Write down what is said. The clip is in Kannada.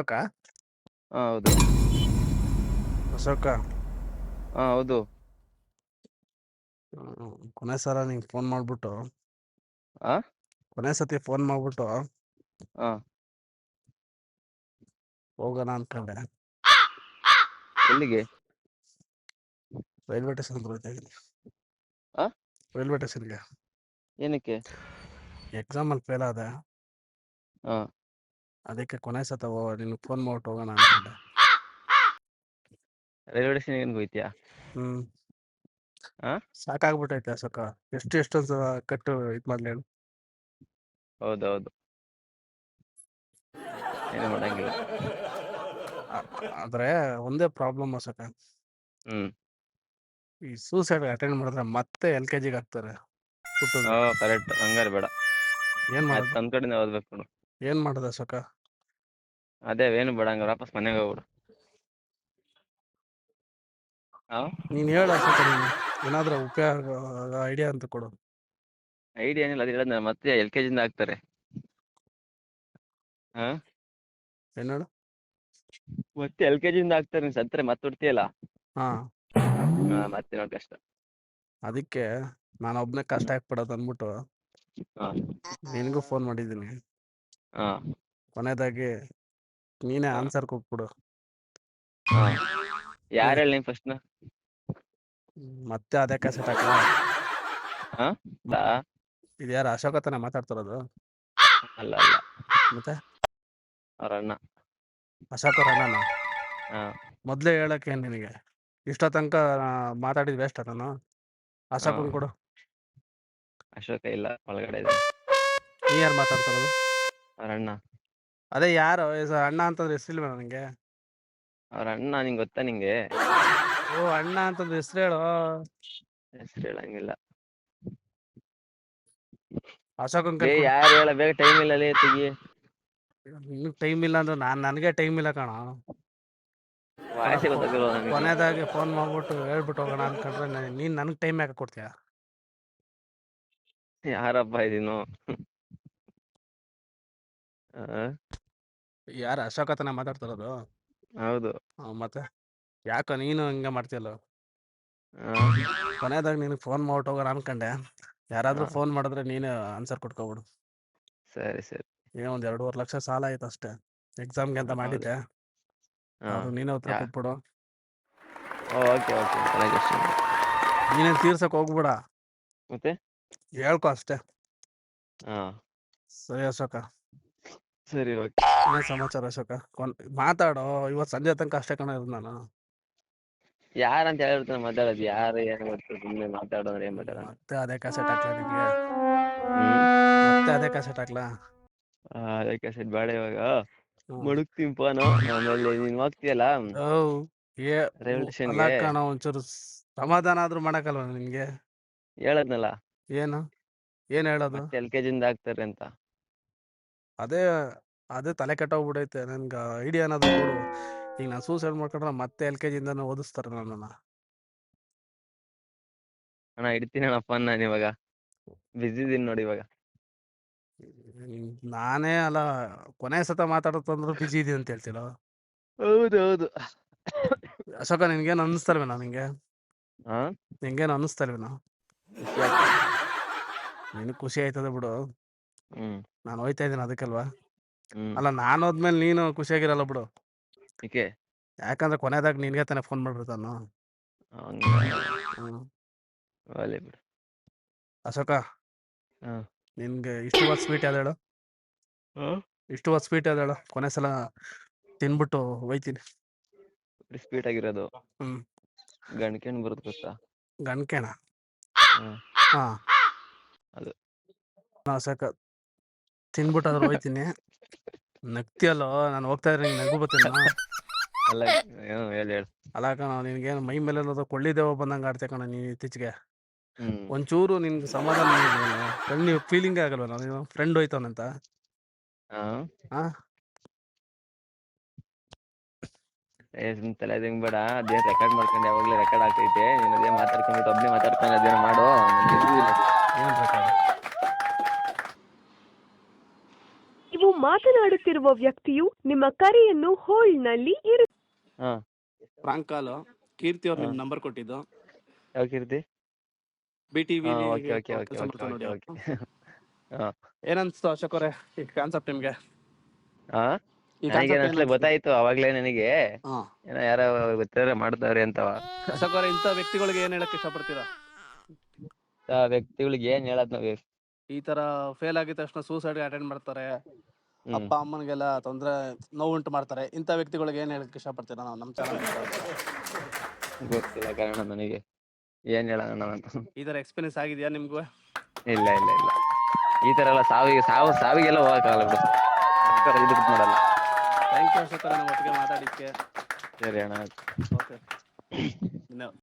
ಅಶೋಕ ಹಾ ಹೌದು. ಅಶೋಕ ಹಾ ಹೌದು. ಹ್ಮ್, ಕೊನೆ ಸಲ ನಿಂಗೆ ಫೋನ್ ಮಾಡ್ಬಿಟ್ಟು. ಆ? ಕೊನೆ ಸತಿ ಫೋನ್ ಮಾಡ್ಬಿಟ್ಟು. ಹಾ ಹೋಗೋಣ ಅನ್ಕೊಂಡೆ. ಎಲ್ಲಿಗೆ? ರೈಲ್ವೆ ಸ್ಟೇಷನ್ ಇದ್ದೀನಿ ಆ? ರೈಲ್ವೆ ಸ್ಟೇಷನ್ಗೆ ಏನಕ್ಕೆ? ಎಕ್ಸಾಮಲ್ಲಿ ಫೇಲ್ ಆದೆ. ಹಾ ಅದಕ್ಕೆ ಕೊನೆ ಸತ ನಿನ್ ಫೋನ್ ಮಾಡ್ಬಿಟ್ಟು ಹೋಗೋಣ ಅನ್ಕೊಂಡೆ. ರೈಲ್ವೆ ಸ್ಟೇಷನ್ ಏನ್ ಹೋಯ್ತಿಯಾ? ಹ್ಮ್. ಆ? ಸಾಕಾಗ್ಬಿಟ್ಟೈತೆ ಸಕ ಎಷ್ಟು ಎಷ್ಟೊಂದು ಸಲ ಕಟ್ಟು ಇದ್ ಮಾಡ್ಲಿ ಹೇಳು. ಹೌದೌದು. ಏನು ಮಾಡಂಗಿಲ್ಲ. ಆ- ಆದ್ರೆ ಒಂದೇ ಪ್ರಾಬ್ಲಮ್ ಸಕ ಹ್ಮ್. ಈ ಸೂಸೈಡ್ ಅಟೆಂಡ್ ಮಾಡಿದ್ರೆ ಮತ್ತೆ ಎಲ್ ಕೆ ಜಿಗೆ ಹಾಕ್ತಾರೆ. ಹುಟ್ಟುದು ಹಾ ಕರೆಕ್ಟ್. ಹಂಗಾರೆ ಬೇಡ. ಏನ್ ಮಾಡೋದು? ನಮ್ ಕಡೆಯಿಂದ ಓದ್ಬೇಕು ನೋಡು. ಏನ್ ಮಾಡದ ಅಶೋಕ? ಅದೇ ಏನು ಬಿಡಂಗ ವಾಪಸ್ ಮನೆಗೆ ಹೋಗ್ಬಿಡು. ನೀನ್ ಹೇಳ ಅಶೋಕ ನೀನು. ಏನಾದ್ರೂ ಉಪಯೋಗ ಐಡಿಯಾ ಅಂತ ಕೊಡು. ಐಡಿಯಾ ಏನಿಲ್ಲ ಅದು ಹೇಳಿದ್ನಲ್ಲ ಮತ್ತೆ ಎಲ್ ಕೆ ಜಿಂದ ಹಾಕ್ತಾರೆ. ಹಾ ಏನ್ ಹೇಳು? ಮತ್ತೆ ಎಲ್ ಕೆ ಜಿಂದ ಹಾಕ್ತಾರೆ ನೀನ್ ಸತ್ತರೆ ಮತ್ತೆ ಹುಡ್ತಿಯಲ್ಲ ಹಾ. ಹಾ ಮತ್ತೆ ನೋಡಿ ಕಷ್ಟ. ಅದಕ್ಕೆ ನಾನು ಒಬ್ನೇ ಕಷ್ಟ ಹಾಕ್ಬಿಡೋದು ಅಂದ್ಬಿಟ್ಟು ಹಾ. ನಿನಗೂ ಫೋನ್ ಮಾಡಿದ್ದೀನಿ. ಹಾ. ಕೊನೆಯದಾಗಿ ನೀನೇ ಹಾ. ಆನ್ಸರ್ ಕೊಟ್ಬಿಡು. ಹಾ. ಯಾರು ಹೇಳಿ ನೀನ್ ಫಸ್ಟ್ ಮತ್ತೆ ಅದೇ ಕ್ಯಾಸೆಟ್ ಹಾಕ ಹಾ? ಇದು ಯಾರು ಅಶೋಕ ತಾನೇ ಮಾತಾಡ್ತಿರೋದು? ಅಲ್ಲ ಅಲ್ಲ. ಮತ್ತೆ? ಅವ್ರ ಅಣ್ಣ. ಅಶೋಕ ಅವ್ರ ಅಣ್ಣನ? ಹಾ. ಮೊದಲೇ ಹೇಳಕ್ಕೆ ನಿನಗೆ? ಇಷ್ಟ ತನಕ ಮಾತಾಡಿದ್ ವೇಸ್ಟ್ ನಾನು ಅಶೋಕ ಕೊಡು. ಅಶೋಕ ಇಲ್ಲ ಒಳಗಡೆ ಇದೆ ನೀ ಯಾರು ಮಾತಾಡ್ತಿರೋದು? ಅವ್ರ ಅಣ್ಣ. ಅದೇ ಯಾರು? ಅಣ್ಣ ಅಂತಂದ್ರೆ ಹೆಸರಿಲ್ವ ನನಗೆ? ಅವ್ರ ಅಣ್ಣ ನಿಂಗೆ ಗೊತ್ತಾ ನಿಂಗೆ? ಓ ಅಣ್ಣ ಅಂತಂದ್ರೆ ಹೆಸರು ಹೇಳು? ಹೆಸರು ಹೇಳಂಗಿಲ್ಲ. ಅಶೋಕ್ ಬೇ ಕೈ ಯಾರು ಹೇಳ ಬೇಗ ಟೈಮ್ ಇಲ್ಲ ಲೇ ತೆಗಿ ಇನ್ನೂ ಟೈಮ್ ಇಲ್ಲ ಅಂದ್ರೆ ನಾನು ನನಗೆ ಟೈಮ್ ಇಲ್ಲ ಕಣ. ವಾಯ್ಸೇ ಗೊತ್ತಾಗಲ್ಲ ನನಗೆ? ಕೊನೆಯದಾಗಿ ಫೋನ್ ಮಾಡ್ಬಿಟ್ಟು ಹೇಳ್ಬಿಟ್ಟು ಹೋಗೋಣ ಅನ್ಕೊಂಡ್ರೆ ನೀನ್ ನನಗೆ ಟೈಮ್ ಯಾಕೆ ಕೊಡ್ತೀಯ? ಯಾರಪ್ಪ ಇದೀನು ಆ, ಯಾರು ಅಶೋಕ ತಾನೇ ಮಾತಾಡ್ತಿರೋದು? ಹೌದು. ಆ, ಮತ್ತೆ? ಯಾಕೋ ನೀನು ಹಿಂಗೆ ಮಾಡ್ತಿಯಲ್ಲ? ಆ, ನೀನು ನಿನಗೆ ಫೋನ್ ಮಾಡ್ಬಿಟ್ಟು ಹೋಗೋಣ ಅನ್ಕೊಂಡೆ. ಯಾರಾದ್ರೂ ಹಾ. ಫೋನ್ ಮಾಡಿದ್ರೆ ನೀನು ಆನ್ಸರ್ ಕೊಟ್ಕೋಬಿಡು. ಸರಿ ಸರಿ. ಏನೋ ಒಂದ್ ಎರಡೂವರೆ ಲಕ್ಷ ಸಾಲ ಆಯ್ತು ಅಷ್ಟೇ. ಎಕ್ಸಾಮ್ಗೆ ಅಂತ ಹೌದು. ಮಾಡಿದ್ದೆ. ಹಾ. ನೀನೇ ಉತ್ತರ ಯಾ- ಕೊಟ್ಬಿಡು. ಓಕೆ ಓಕೆ ತಲೆ ಕೆಡ್ಸ್ಕೊಬೇಡ. ನೀನೇನ್ ತೀರ್ಸಕ್ ಹೋಗ್ಬಿಡ. ಮತ್ತೆ? ಹೇಳ್ಕೊ ಅಷ್ಟೇ. ಹಾ. ಸರಿ ಅಶೋಕ. ಸರಿ ಓಕೆ. ಏನ್ ಸಮಾಚಾರ ಅಶೋಕ? ಕೊನ್ ಮಾತಾಡೋ ಇವತ್ ಸಂಜೆ ತನಕ ಅಷ್ಟೇ ಕಣ ಇರೋದು ನಾನು. ಯಾರಂತ ಹೇಳಿರ್ತಾನೆ ಮಾತಾಡೋದು ಯಾರು ಏನು ಗೊತ್ತು ಸುಮ್ಮನೆ ಮಾತಾಡೋದ್ರೆ ಏನ್ ಮಾತಾಡೋಣ ಮತ್ತೆ ಅದೇ ಕ್ಯಾಸೆಟ್ ಹಾಕ್ಲಾ ನಿಮ್ಗೆ ಮತ್ತೆ ಅದೇ ಕ್ಯಾಸೆಟ್ ಹಾಕ್ಲಾ? ಅದಕ್ಕೆ ಸೆಟ್ ಬೇಡ ಇವಾಗ. ಹ್ಮ್. ಫೋನು ಆಮೇಲೆ ನೀನ್ ಹೋಗ್ತೀಯಲ್ಲ ಹೌ ಏ ರೈಲ್ವೆ ಅಲ್ಲ ಸ್ಟೇಷನ್ಗೆ ಕಣ ಒಂಚೂರು ಸ್- ಸಮಾಧಾನ ಆದ್ರೂ ಮಾಡಕ್ಕಲ್ವ ನಿನ್ಗೆ ಹೇಳದ್ನಲ್ಲ? ಏನು? ಏನ್ ಹೇಳೋದು? ಮತ್ತೆ ಎಲ್ ಕೆ ಜಿಂದ ಹಾಕ್ತಾರೆ ಅಂತ. ಅದೇ ಅದೇ ತಲೆ ಕೆಟ್ಟೋಗ್ಬಿಡೈತೆ. ನನ್ಗೆ ಐಡಿಯಾ ಏನಾದ್ರು ಕೊಡು. ಈಗ ನಾನು ಸೂಸೈಡ್ ಮಾಡ್ಕೊಂಡ್ರೆ ಮತ್ತೆ ಎಲ್ ಕೆ ಜಿಂದನೂ ಓದಿಸ್ತಾರೆ ನನ್ನನ್ನ. ಅಣ್ಣ ಇಡ್ತೀನಿ ಅಣ್ಣ ಫೋನ್ ನಾನು ಇವಾಗ. ಬಿಸಿ ಇದೀನಿ ನೋಡಿ ಇವಾಗ. ನಾನೇ ಅಲ್ಲ ಕೊನೆ ಸತ ಮಾತಾಡುತ್ತಂದ್ರೆ ಬಿಜಿ ಇದೀನಿ ಅಂತ ಹೇಳ್ತಿಲ್ಲ ಹೌದು ಹೌದು ಅಶೋಕ ನಿನ್ಗೇನು ನಾ ನಿಂಗೆ? ಹಾ ನಿಂಗೇನು ಆಗ್ತದೆ. ನಿನಗೆ ಖುಷಿ ಆಯ್ತದ ಬಿಡು. ಹ್ಮ್. ನಾನು ಹೋಯ್ತಾ ಇದ್ದೀನಿ ಅದಕ್ಕಲ್ವಾ? ಹ್ಮ್. ಅಲ್ಲ ನಾನು ಹೋದ್ಮೇಲೆ ನೀನು ಖುಷಿಯಾಗಿರಲ್ಲ ಬಿಡು. ಏಕೆ ಯಾಕಂದ್ರೆ ಕೊನೆದಾಗ ನಿನ್ಗೆ ತಾನೇ ಫೋನ್ ಮಾಡ್ಬಿಡ್ತಾನು. ಹಂಗ. ಹ್ಮ್. ಒಲೆ ಬಿಡು. ಅಶೋಕ ಹಾ. ನಿನ್ಗೆ ಇಷ್ಟು ಹೊತ್ತು ಸ್ವೀಟ್ ಯಾವ್ದು ಹೇಳು? ಇಷ್ಟು ಹೊತ್ತು ಸ್ವೀಟ್ ಯಾವ್ದು ಹೇಳು? ಕೊನೆ ಸಲ ತಿನ್ಬಿಟ್ಟು ಹೋಯ್ತೀನಿ. ಸ್ಪೀಟ್ ಆಗಿರೋದು. ಹ್ಮ್. ಬರುತ್ತೆ ಗೊತ್ತಾ? ಗಂಡ್ಕೆಣ ಹ್ಮ್ ಹಾ. ಅದು. ನಾ ಸಾಕ ತಿನ್ಬಿಟ್ಟು ಅದ್ರ ಹೋಯ್ತೀನಿ. ನಗ್ತಿಯಲ್ಲೋ? ನಾನು ಹೋಗ್ತಾ ಇದ್ರೆ ನಿಂಗೆ ನಗು ಬರ್ತೀನಿ ಅಲ್ಲ ಏನು ಹೇಳಿ ಹೇಳು. ಅಲ್ಲ ಕಣ ನಿನ್ಗೇನು ಮೈ ಮೇಲೆ ಅನ್ನೋದು ಕೊಳ್ಳಿದೇವ ಬಂದಂಗೆ ಆಡ್ತೆ ಕಣ ನೀನು ಇತ್ತೀಚೆಗೆ? ಹ್ಮ್. ಒಂಚೂರು ನಿನ್ಗೆ ಸಮಾಧಾನ ಫ್ರೆಂಡ್ ಫೀಲಿಂಗ್ ಆಗಲ್ವ ನೀನು ಫ್ರೆಂಡ್ ಹೋಯ್ತವನಂತ ಹಾ ಹಾ ಏ ಸುಮ್ ತಲೆ ತಿಂಗ್ ಬೇಡ? ಅದೇನ್ ರೆಕಾರ್ಡ್ ಮಾಡ್ಕೊಂಡು? ಯಾವಾಗ್ಲೂ ರೆಕಾರ್ಡ್ ಆಗ್ತೈತೆ. ನೀನ್ ಅದೇ ಮಾತಾಡ್ಕೊಂಡ್ಬಿಟ್ಟು ಒಬ್ನೇ ಮಾತಾಡ್ಕೊಂಡು ಅದೇನೋ ಮಾಡು. ಏನ್ ರೆಕಾರ್ಡ್ ನೀವು ಮಾತನಾಡುತ್ತಿರುವ ವ್ಯಕ್ತಿಯು ನಿಮ್ಮ ಕರೆಯನ್ನು ಹೋಲ್ಡ್ನಲ್ಲಿ ಇರು ಹಾ. ಪ್ರಾಂಕ್ ಕಾಲು ಕೀರ್ತಿ ಅವ್ರು ನಿಮ್ ನಂಬರ್ ಕೊಟ್ಟಿದ್ದು. ಯಾವ ಕೀರ್ತಿ? ಬಿ ಟಿವಿ ಹಾ okay okay okay okay okay okay ಹಾ ಏನನ್ಸ್ತು ಅಶೋಕ್ ಅವರೇ. ಈ ಕಾನ್ಸೆಪ್ಟ್ ನಿಮ್ಗೆ? ಹಾ? ಈ ನನಗೆ ಕಾನ್ಸೆಪ್ಟ್ ಅನ್ಸ್ಲ ಗೊತ್ತಾಯ್ತು ಅವಾಗ್ಲೇ ನನಗೆ. ಹಾ. ಏನೋ ಯಾರೋ ಗೊತ್ತಿರೋ ಮಾಡ್ತಾವ್ರೆ ಅಂತವ ಅಶೋಕ್ ಅವರೇ ಇಂಥ ವ್ಯಕ್ತಿಗಳಿಗೆ ಏನ್ ಹೇಳಕ್ ಇಷ್ಟಪಡ್ತೀರಾ? ಆ ವ್ಯಕ್ತಿಗಳಿಗೆ ಏನ್ ಹೇಳದ್ ನಾವ್ ಈ ತರ ಫೇಲ್ ಆಗಿದ ತಕ್ಷಣ ಸೂಸೈಡ್ ಅಟೆಂಡ್ ಮಾಡ್ತಾರೆ. ಅಪ್ಪ ಅಮ್ಮನಿಗೆಲ್ಲ ತೊಂದ್ರೆ ನೋವುಂಟು ಮಾಡ್ತಾರೆ. ಇಂಥ ವ್ಯಕ್ತಿಗಳಿಗೆ ಏನ್ ಹೇಳಕ್ ಇಷ್ಟಪಡ್ತೀರಾ ನಾವು ನಮ್ಮ ಚಾನಲ್ ಗೊತ್ತಿಲ್ಲ ಕಾರಣ ನನಗೆ. ಏನ್ ಹೇಳೋಣ ಈ ತರ ಎಕ್ಸ್ಪೀರಿಯನ್ಸ್ ಆಗಿದೆಯಾ ನಿಮ್ಗೂ? ಇಲ್ಲ ಇಲ್ಲ ಇಲ್ಲ. ಈ ತರ ಎಲ್ಲ ಸಾವಿಗೆ ಸಾವು ಸಾವಿಗೆಲ್ಲ ಹೋಗಕ್ಕಾಗಲ್ಲ ಬಿಡು. ಮಾಡಲ್ಲ. ಥ್ಯಾಂಕ್ ಯು ನಮ್ಮ ಒಟ್ಟಿಗೆ ಮಾತಾಡಿಕ್ಕೆ ಸರಿ ಅಣ್ಣ ಓಕೆ ಧನ್ಯವಾದ